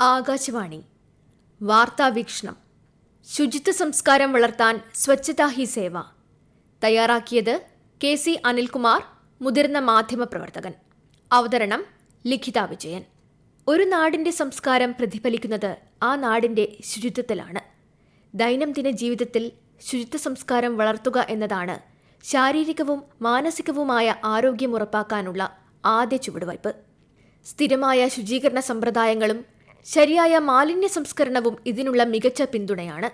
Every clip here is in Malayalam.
ആകാശവാണി. വാർത്താ വീക്ഷണം. ശുചിത്വ സംസ്കാരം വളർത്താൻ സ്വച്ഛതാ ഹി സേവ. തയ്യാറാക്കിയത് കെ സി അനിൽകുമാർ മുതിർന്ന മാധ്യമപ്രവർത്തകൻ അവതരണം ലിഖിത വിജയൻ. ഒരു നാടിന്റെ സംസ്കാരം പ്രതിഫലിക്കുന്നത് ആ നാടിന്റെ ശുചിത്വത്തിലാണ്. ദൈനംദിന ജീവിതത്തിൽ ശുചിത്വ സംസ്കാരം വളർത്തുക എന്നതാണ് ശാരീരികവും മാനസികവുമായ ആരോഗ്യം ഉറപ്പാക്കാനുള്ള ആദ്യ ചുവടുവയ്പ്. സ്ഥിരമായ ശുചീകരണ സമ്പ്രദായങ്ങളും ശരിയായ മാലിന്യ സംസ്കരണവും ഇതിനുള്ള മികച്ച പിന്തുണയാണ്.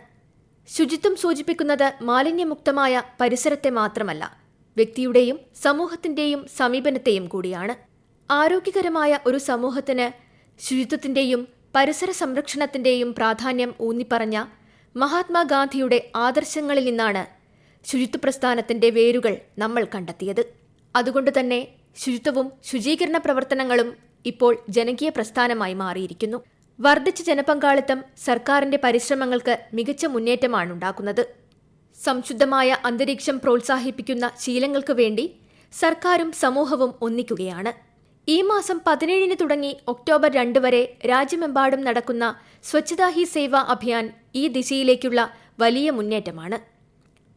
ശുചിത്വം സൂചിപ്പിക്കുന്നത് മാലിന്യമുക്തമായ പരിസരത്തെ മാത്രമല്ല വ്യക്തിയുടെയും സമൂഹത്തിന്റെയും സമീപനത്തെയും കൂടിയാണ്. ആരോഗ്യകരമായ ഒരു സമൂഹത്തിന് ശുചിത്വത്തിന്റെയും പരിസര സംരക്ഷണത്തിന്റെയും പ്രാധാന്യം ഊന്നിപ്പറഞ്ഞ മഹാത്മാഗാന്ധിയുടെ ആദർശങ്ങളിൽ നിന്നാണ് ശുചിത്വ പ്രസ്ഥാനത്തിന്റെ വേരുകൾ നമ്മൾ കണ്ടെത്തിയത്. അതുകൊണ്ട് തന്നെ ശുചിത്വവും ശുചീകരണ പ്രവർത്തനങ്ങളും ഇപ്പോൾ ജനകീയ പ്രസ്ഥാനമായി മാറിയിരിക്കുന്നു. വർദ്ധിച്ച ജനപങ്കാളിത്തം സർക്കാരിന്റെ പരിശ്രമങ്ങൾക്ക് മികച്ച മുന്നേറ്റമാണ് ഉണ്ടാക്കുന്നത്. സംശുദ്ധമായ അന്തരീക്ഷം പ്രോത്സാഹിപ്പിക്കുന്ന ശീലങ്ങൾക്ക് വേണ്ടി സർക്കാരും സമൂഹവും ഒന്നിക്കുകയാണ്. ഈ മാസം പതിനേഴിന് തുടങ്ങി ഒക്ടോബർ രണ്ട് വരെ രാജ്യമെമ്പാടും നടക്കുന്ന സ്വച്ഛതാ ഹി സേവ അഭിയാൻ ഈ ദിശയിലേക്കുള്ള വലിയ മുന്നേറ്റമാണ്.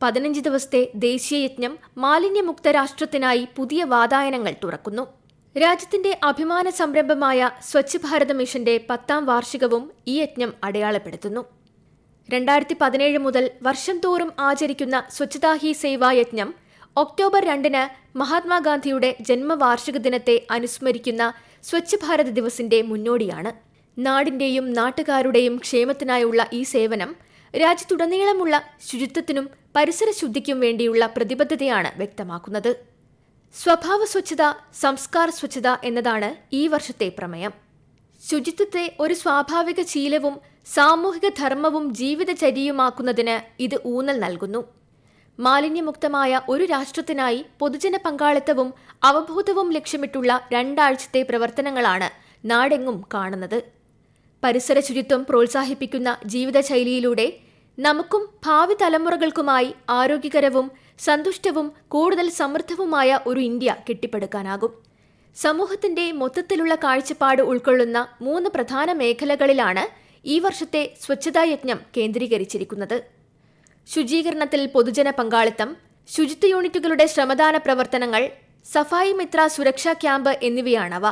പതിനഞ്ച് ദിവസത്തെ ദേശീയ യജ്ഞം മാലിന്യമുക്ത രാഷ്ട്രത്തിനായി പുതിയ വാതായനങ്ങൾ തുറക്കുന്നു. രാജ്യത്തിന്റെ അഭിമാന സംരംഭമായ സ്വച്ഛ് ഭാരത് മിഷന്റെ പത്താം വാർഷികവും ഈ യജ്ഞം അടയാളപ്പെടുത്തുന്നു. രണ്ടായിരത്തി പതിനേഴ് മുതൽ വർഷം തോറും ആചരിക്കുന്ന സ്വച്ഛതാ ഹി സേവാ യജ്ഞം ഒക്ടോബർ രണ്ടിന് മഹാത്മാഗാന്ധിയുടെ ജന്മവാർഷിക ദിനത്തെ അനുസ്മരിക്കുന്ന സ്വച്ഛ് ഭാരത് ദിവസിന്റെ മുന്നോടിയാണ്. നാടിന്റെയും നാട്ടുകാരുടെയും ക്ഷേമത്തിനായുള്ള ഈ സേവനം രാജ്യത്തുടനീളമുള്ള ശുചിത്വത്തിനും പരിസരശുദ്ധിക്കും വേണ്ടിയുള്ള പ്രതിബദ്ധതയാണ് വ്യക്തമാക്കുന്നത്. സ്വഭാവ സ്വച്ഛത സംസ്കാര സ്വച്ഛത എന്നതാണ് ഈ വർഷത്തെ പ്രമേയം. ശുചിത്വത്തെ ഒരു സ്വാഭാവിക ശീലവും സാമൂഹിക ധർമ്മവും ജീവിതചര്യയുമാക്കുന്നതിന് ഇത് ഊന്നൽ നൽകുന്നു. മാലിന്യമുക്തമായ ഒരു രാഷ്ട്രത്തിനായി പൊതുജന പങ്കാളിത്തവും അവബോധവും ലക്ഷ്യമിട്ടുള്ള രണ്ടാഴ്ചത്തെ പ്രവർത്തനങ്ങളാണ് നാടെങ്ങും കാണുന്നത്. പരിസര ശുചിത്വം പ്രോത്സാഹിപ്പിക്കുന്ന ജീവിതശൈലിയിലൂടെ നമുക്കും ഭാവി തലമുറകൾക്കുമായി ആരോഗ്യകരവും സന്തുഷ്ടവും കൂടുതൽ സമൃദ്ധവുമായ ഒരു ഇന്ത്യ കെട്ടിപ്പടുക്കാനാകും. സമൂഹത്തിന്റെ മൊത്തത്തിലുള്ള കാഴ്ചപ്പാട് ഉൾക്കൊള്ളുന്ന മൂന്ന് പ്രധാന മേഖലകളിലാണ് ഈ വർഷത്തെ സ്വച്ഛതാ യജ്ഞം കേന്ദ്രീകരിച്ചിരിക്കുന്നത്. ശുചീകരണത്തിൽ പൊതുജന പങ്കാളിത്തം ശുചിത്വ യൂണിറ്റുകളുടെ ശ്രമദാന പ്രവർത്തനങ്ങൾ സഫായി മിത്ര സുരക്ഷാ ക്യാമ്പ് എന്നിവയാണവ.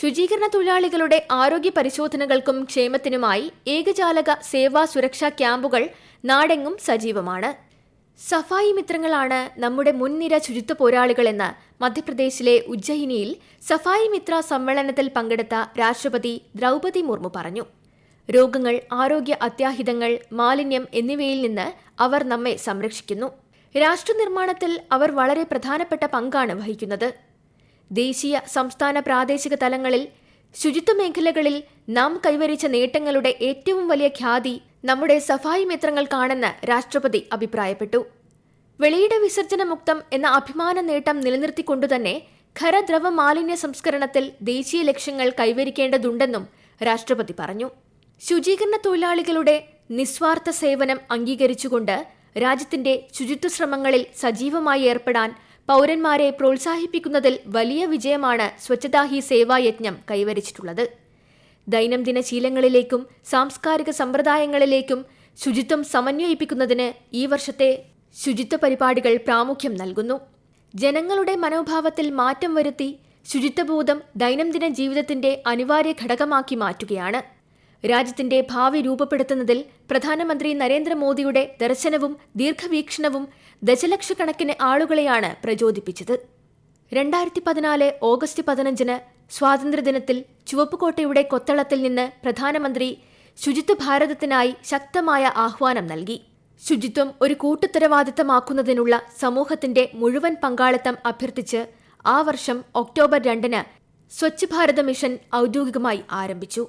ശുചീകരണ തൊഴിലാളികളുടെ ആരോഗ്യ പരിശോധനകൾക്കും ക്ഷേമത്തിനുമായി ഏകജാലക സേവാ സുരക്ഷാ ക്യാമ്പുകൾ നാടെങ്ങും സജീവമാണ്. സഫായി മിത്രങ്ങളാണ് നമ്മുടെ മുൻനിര ശുചിത്വ പോരാളികളെന്ന് മധ്യപ്രദേശിലെ ഉജ്ജയിനിയിൽ സഫായി മിത്ര സമ്മേളനത്തിൽ പങ്കെടുത്ത രാഷ്ട്രപതി ദ്രൗപതി മുർമു പറഞ്ഞു. രോഗങ്ങൾ ആരോഗ്യ അത്യാഹിതങ്ങൾ മാലിന്യം എന്നിവയിൽ നിന്ന് അവർ നമ്മെ സംരക്ഷിക്കുന്നു. രാഷ്ട്രനിർമ്മാണത്തിൽ അവർ വളരെ പ്രധാനപ്പെട്ട പങ്കാണ് വഹിക്കുന്നത്. ദേശീയ സംസ്ഥാന പ്രാദേശിക തലങ്ങളിൽ ശുചിത്വ മേഖലകളിൽ നാം കൈവരിച്ച നേട്ടങ്ങളുടെ ഏറ്റവും വലിയ ഖ്യാതി നമ്മുടെ സഫായി മിത്രങ്ങൾക്കാണെന്ന് രാഷ്ട്രപതി അഭിപ്രായപ്പെട്ടു. വെളിയിട വിസർജന മുക്തം എന്ന അഭിമാന നേട്ടം നിലനിർത്തിക്കൊണ്ടുതന്നെ ഖരദ്രവ മാലിന്യ സംസ്കരണത്തിൽ ദേശീയ ലക്ഷ്യങ്ങൾ കൈവരിക്കേണ്ടതുണ്ടെന്നും രാഷ്ട്രപതി പറഞ്ഞു. ശുചീകരണ തൊഴിലാളികളുടെ നിസ്വാർത്ഥ സേവനം അംഗീകരിച്ചുകൊണ്ട് രാജ്യത്തിന്റെ ശുചിത്വ ശ്രമങ്ങളിൽ സജീവമായി ഏർപ്പെടാൻ പൗരന്മാരെ പ്രോത്സാഹിപ്പിക്കുന്നതിൽ വലിയ വിജയമാണ് സ്വച്ഛതാ ഹി സേവാ യജ്ഞം കൈവരിച്ചിട്ടുള്ളത്. ദൈനംദിന ശീലങ്ങളിലേക്കും സാംസ്കാരിക സമ്പ്രദായങ്ങളിലേക്കും ശുചിത്വം സമന്വയിപ്പിക്കുന്നതിന് ഈ വർഷത്തെ ശുചിത്വ പരിപാടികൾ പ്രാമുഖ്യം നൽകുന്നു. ജനങ്ങളുടെ മനോഭാവത്തിൽ മാറ്റം വരുത്തി ശുചിത്വബോധം ദൈനംദിന ജീവിതത്തിന്റെ അനിവാര്യ ഘടകമാക്കി മാറ്റുകയാണ്. രാജ്യത്തിന്റെ ഭാവി രൂപപ്പെടുത്തുന്നതിൽ പ്രധാനമന്ത്രി നരേന്ദ്രമോദിയുടെ ദർശനവും ദീർഘവീക്ഷണവും ദശലക്ഷക്കണക്കിന് ആളുകളെയാണ് പ്രചോദിപ്പിച്ചത്. രണ്ടായിരത്തി പതിനാല് ഓഗസ്റ്റ് പതിനഞ്ചിന് സ്വാതന്ത്ര്യദിനത്തിൽ ചുവപ്പുകോട്ടയുടെ കൊത്തളത്തിൽ നിന്ന് പ്രധാനമന്ത്രി ശുചിത്വ ഭാരതത്തിനായി ശക്തമായ ആഹ്വാനം നൽകി. ശുചിത്വം ഒരു കൂട്ടുത്തരവാദിത്തമാക്കുന്നതിനുള്ള സമൂഹത്തിന്റെ മുഴുവൻ പങ്കാളിത്തം അഭ്യർത്ഥിച്ച് ആ വർഷം ഒക്ടോബർ രണ്ടിന് സ്വച്ഛ് ഭാരത മിഷൻ ഔദ്യോഗികമായി ആരംഭിച്ചു.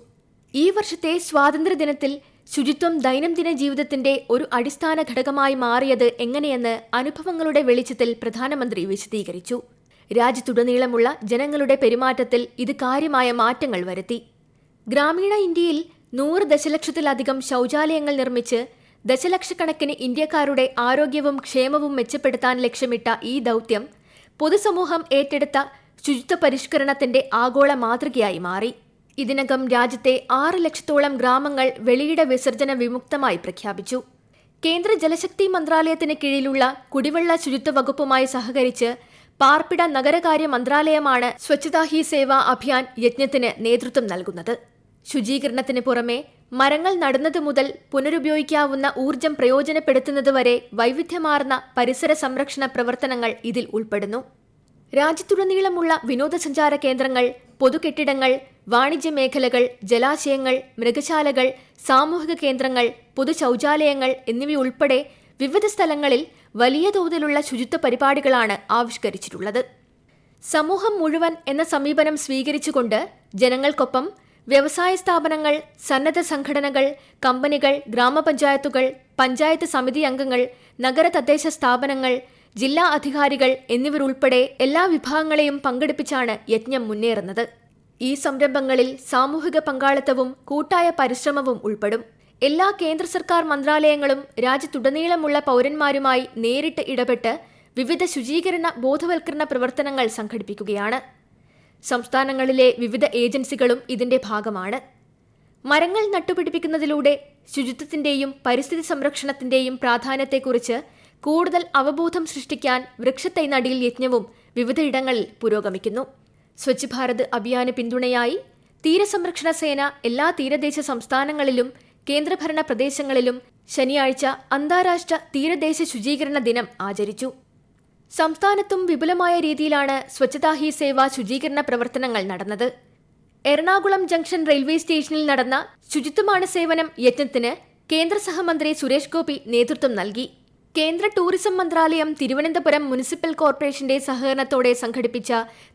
ഈ വർഷത്തെ സ്വാതന്ത്ര്യദിനത്തിൽ ശുചിത്വം ദൈനംദിന ജീവിതത്തിന്റെ ഒരു അടിസ്ഥാന ഘടകമായി മാറിയത് എങ്ങനെയെന്ന് അനുഭവങ്ങളുടെ വെളിച്ചത്തിൽ പ്രധാനമന്ത്രി വിശദീകരിച്ചു. രാജ്യത്തുടനീളമുള്ള ജനങ്ങളുടെ പെരുമാറ്റത്തിൽ ഇത് കാര്യമായ മാറ്റങ്ങൾ വരുത്തി. ഗ്രാമീണ ഇന്ത്യയിൽ നൂറ് ദശലക്ഷത്തിലധികം ശൗചാലയങ്ങൾ നിർമ്മിച്ച് ദശലക്ഷക്കണക്കിന് ഇന്ത്യക്കാരുടെ ആരോഗ്യവും ക്ഷേമവും മെച്ചപ്പെടുത്താൻ ലക്ഷ്യമിട്ട ഈ ദൗത്യം പൊതുസമൂഹം ഏറ്റെടുത്ത ശുചിത്വ പരിഷ്കരണത്തിന്റെ ആഗോള മാതൃകയായി മാറി. ഇതിനകം രാജ്യത്തെ ആറ് ലക്ഷത്തോളം ഗ്രാമങ്ങൾ വെളിയിട വിസർജന വിമുക്തമായി പ്രഖ്യാപിച്ചു. കേന്ദ്ര ജലശക്തി മന്ത്രാലയത്തിന് കീഴിലുള്ള കുടിവെള്ള ശുചിത്വ വകുപ്പുമായി സഹകരിച്ച് പാർപ്പിട നഗരകാര്യ മന്ത്രാലയമാണ് സ്വച്ഛതാ ഹി സേവ അഭിയാൻ യജ്ഞത്തിന് നേതൃത്വം നൽകുന്നത്. ശുചീകരണത്തിന് പുറമെ മരങ്ങൾ നടുന്നത് മുതൽ പുനരുപയോഗിക്കാവുന്ന ഊർജം പ്രയോജനപ്പെടുത്തുന്നതുവരെ വൈവിധ്യമാർന്ന പരിസര സംരക്ഷണ പ്രവർത്തനങ്ങൾ ഇതിൽ ഉൾപ്പെടുന്നു. രാജ്യത്തുടനീളമുള്ള വിനോദസഞ്ചാര കേന്ദ്രങ്ങൾ പൊതുകെട്ടിടങ്ങൾ വാണിജ്യ മേഖലകൾ ജലാശയങ്ങൾ മൃഗശാലകൾ സാമൂഹിക കേന്ദ്രങ്ങൾ പൊതു ശൗചാലയങ്ങൾ എന്നിവയുൾപ്പെടെ വിവിധ സ്ഥലങ്ങളിൽ വലിയ തോതിലുള്ള ശുചിത്വ പരിപാടികളാണ് ആവിഷ്കരിച്ചിട്ടുള്ളത്. സമൂഹം മുഴുവൻ എന്ന സമീപനം സ്വീകരിച്ചുകൊണ്ട് ജനങ്ങൾക്കൊപ്പം വ്യവസായ സ്ഥാപനങ്ങൾ സന്നദ്ധ സംഘടനകൾ കമ്പനികൾ ഗ്രാമപഞ്ചായത്തുകൾ പഞ്ചായത്ത് സമിതി അംഗങ്ങൾ നഗര തദ്ദേശ സ്ഥാപനങ്ങൾ ജില്ലാ അധികാരികൾ എന്നിവരുൾപ്പെടെ എല്ലാ വിഭാഗങ്ങളെയും പങ്കെടുപ്പിച്ചാണ് യജ്ഞം മുന്നേറുന്നത്. ഈ സംരംഭങ്ങളിൽ സാമൂഹിക പങ്കാളിത്തവും കൂട്ടായ പരിശ്രമവും ഉൾപ്പെടും. എല്ലാ കേന്ദ്ര സർക്കാർ മന്ത്രാലയങ്ങളും രാജ്യത്തുടനീളമുള്ള പൗരന്മാരുമായി നേരിട്ട് ഇടപെട്ട് വിവിധ ശുചീകരണ ബോധവൽക്കരണ പ്രവർത്തനങ്ങൾ സംഘടിപ്പിക്കുകയാണ്. സംസ്ഥാനങ്ങളിലെ വിവിധ ഏജൻസികളും ഇതിന്റെ ഭാഗമാണ്. മരങ്ങൾ നട്ടുപിടിപ്പിക്കുന്നതിലൂടെ ശുചിത്വത്തിന്റെയും പരിസ്ഥിതി സംരക്ഷണത്തിന്റെയും പ്രാധാന്യത്തെക്കുറിച്ച് കൂടുതൽ അവബോധം സൃഷ്ടിക്കാൻ വൃക്ഷത്തൈനടിയിൽ യജ്ഞവും വിവിധയിടങ്ങളിൽ പുരോഗമിക്കുന്നു. സ്വച്ഛ് ഭാരത് അഭിയാന് പിന്തുണയായി തീരസംരക്ഷണ സേന എല്ലാ തീരദേശ സംസ്ഥാനങ്ങളിലും കേന്ദ്രഭരണ പ്രദേശങ്ങളിലും ശനിയാഴ്ച അന്താരാഷ്ട്ര തീരദേശ ശുചീകരണ ദിനം ആചരിച്ചു. സംസ്ഥാനത്തും വിപുലമായ രീതിയിലാണ് സ്വച്ഛതാ ഹി സേവ ശുചീകരണ പ്രവർത്തനങ്ങൾ നടന്നത്. എറണാകുളം ജംഗ്ഷൻ റെയിൽവേ സ്റ്റേഷനിൽ നടന്ന ശുചിത്വമാണ് സേവനം യജ്ഞത്തിന് കേന്ദ്ര സഹമന്ത്രി സുരേഷ് ഗോപി നേതൃത്വം നൽകി. കേന്ദ്ര ടൂറിസം മന്ത്രാലയം തിരുവനന്തപുരം മുനിസിപ്പൽ കോർപ്പറേഷന്റെ സഹകരണത്തോടെ സംഘടിപ്പിച്ച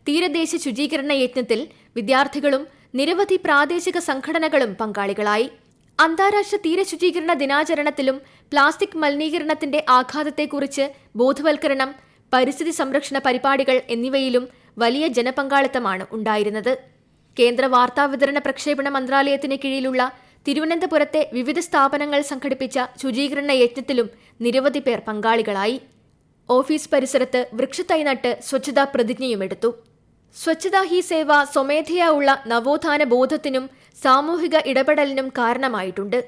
തീരദേശ ശുചീകരണ യജ്ഞത്തിൽ വിദ്യാർത്ഥികളും നിരവധി പ്രാദേശിക സംഘടനകളും പങ്കാളികളായി. അന്താരാഷ്ട്ര തീരശുചീകരണ ദിനാചരണത്തിലും പ്ലാസ്റ്റിക് മലിനീകരണത്തിന്റെ ആഘാതത്തെക്കുറിച്ച് ബോധവൽക്കരണം പരിസ്ഥിതി സംരക്ഷണ പരിപാടികൾ എന്നിവയിലും വലിയ ജനപങ്കാളിത്തമാണ് ഉണ്ടായിരുന്നത്. കേന്ദ്ര വാർത്താവിതരണ പ്രക്ഷേപണ മന്ത്രാലയത്തിന് കീഴിലുള്ള തിരുവനന്തപുരത്തെ വിവിധ സ്ഥാപനങ്ങൾ സംഘടിപ്പിച്ച ശുചീകരണ യജ്ഞത്തിലും നിരവധി പേർ പങ്കാളികളായി. ഓഫീസ് പരിസരത്ത് വൃക്ഷത്തൈ നട്ട് സ്വച്ഛതാ പ്രതിജ്ഞയുമെടുത്തു സ്വച്ഛതാ ഹി സേവ സ്വമേധയാ ഉള്ള നവോത്ഥാന ബോധത്തിനും സാമൂഹിക ഇടപെടലിനും കാരണമായിട്ടുണ്ട്.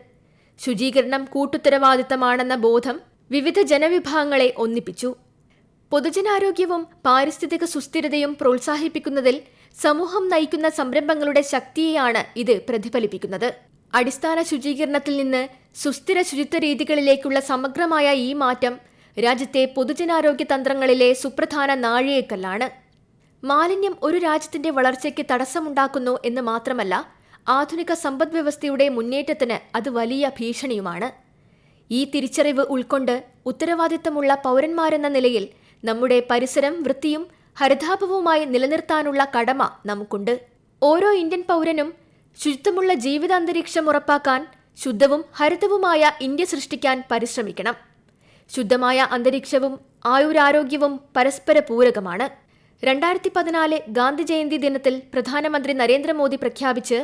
ശുചീകരണം കൂട്ടുത്തരവാദിത്തമാണെന്ന ബോധം വിവിധ ജനവിഭാഗങ്ങളെ ഒന്നിപ്പിച്ചു. പൊതുജനാരോഗ്യവും പാരിസ്ഥിതിക സുസ്ഥിരതയും പ്രോത്സാഹിപ്പിക്കുന്നതിൽ സമൂഹം നയിക്കുന്ന സംരംഭങ്ങളുടെ ശക്തിയെയാണ് ഇത് പ്രതിഫലിപ്പിക്കുന്നത്. അടിസ്ഥാന ശുചീകരണത്തിൽ നിന്ന് സുസ്ഥിര ശുചിത്വ രീതികളിലേക്കുള്ള സമഗ്രമായ ഈ മാറ്റം രാജ്യത്തെ പൊതുജനാരോഗ്യ തന്ത്രങ്ങളിലെ സുപ്രധാന നാഴികക്കല്ലാണ്. മാലിന്യം ഒരു രാജ്യത്തിന്റെ വളർച്ചയ്ക്ക് തടസ്സമുണ്ടാക്കുന്നു എന്ന് മാത്രമല്ല ആധുനിക സമ്പദ്വ്യവസ്ഥയുടെ മുന്നേറ്റത്തിന് അത് വലിയ ഭീഷണിയുമാണ്. ഈ തിരിച്ചറിവ് ഉൾക്കൊണ്ട് ഉത്തരവാദിത്തമുള്ള പൗരന്മാരെന്ന നിലയിൽ നമ്മുടെ പരിസരം വൃത്തിയും ഹരിതാപവുമായി നിലനിർത്താനുള്ള കടമ നമുക്കുണ്ട്. ഓരോ ഇന്ത്യൻ പൗരനും ശുചിത്വമുള്ള ജീവിതാന്തരീക്ഷം ഉറപ്പാക്കാൻ ശുദ്ധവും ഹരിതവുമായ ഇന്ത്യ സൃഷ്ടിക്കാൻ പരിശ്രമിക്കണം. ശുദ്ധമായ അന്തരീക്ഷവും ആയുരാരോഗ്യവും പരസ്പര പൂരകമാണ്. രണ്ടായിരത്തി പതിനാല് ഗാന്ധി ജയന്തി ദിനത്തിൽ പ്രധാനമന്ത്രി നരേന്ദ്രമോദി പ്രഖ്യാപിച്ച്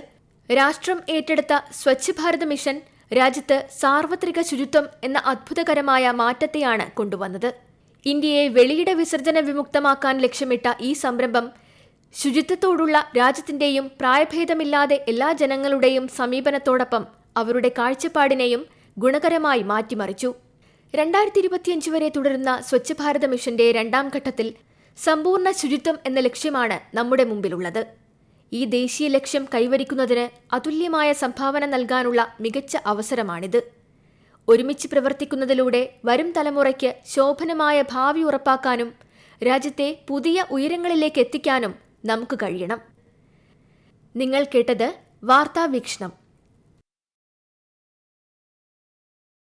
രാഷ്ട്രം ഏറ്റെടുത്ത സ്വച്ഛ് ഭാരത് മിഷൻ രാജ്യത്ത് സാർവത്രിക ശുചിത്വം എന്ന അത്ഭുതകരമായ മാറ്റത്തെയാണ് കൊണ്ടുവന്നത്. ഇന്ത്യയെ വെളിയിട വിസർജന വിമുക്തമാക്കാൻ ലക്ഷ്യമിട്ട ഈ സംരംഭം ശുചിത്വത്തോടുള്ള രാജ്യത്തിന്റെയും പ്രായഭേദമില്ലാതെ എല്ലാ ജനങ്ങളുടെയും സമീപനത്തോടൊപ്പം അവരുടെ കാഴ്ചപ്പാടിനെയും ഗുണകരമായി മാറ്റിമറിച്ചു. രണ്ടായിരത്തി ഇരുപത്തിയഞ്ച് വരെ തുടരുന്ന സ്വച്ഛ് ഭാരത മിഷന്റെ രണ്ടാം ഘട്ടത്തിൽ സമ്പൂർണ ശുചിത്വം എന്ന ലക്ഷ്യമാണ് നമ്മുടെ മുമ്പിലുള്ളത്. ഈ ദേശീയ ലക്ഷ്യം കൈവരിക്കുന്നതിന് അതുല്യമായ സംഭാവന നൽകാനുള്ള മികച്ച അവസരമാണിത്. ഒരുമിച്ച് പ്രവർത്തിക്കുന്നതിലൂടെ വരും തലമുറയ്ക്ക് ശോഭനമായ ഭാവി ഉറപ്പാക്കാനും രാജ്യത്തെ പുതിയ ഉയരങ്ങളിലേക്ക് എത്തിക്കാനും നമുക്ക് കഴിയണം. നിങ്ങൾ കേട്ടത് വാർത്താവീക്ഷണം.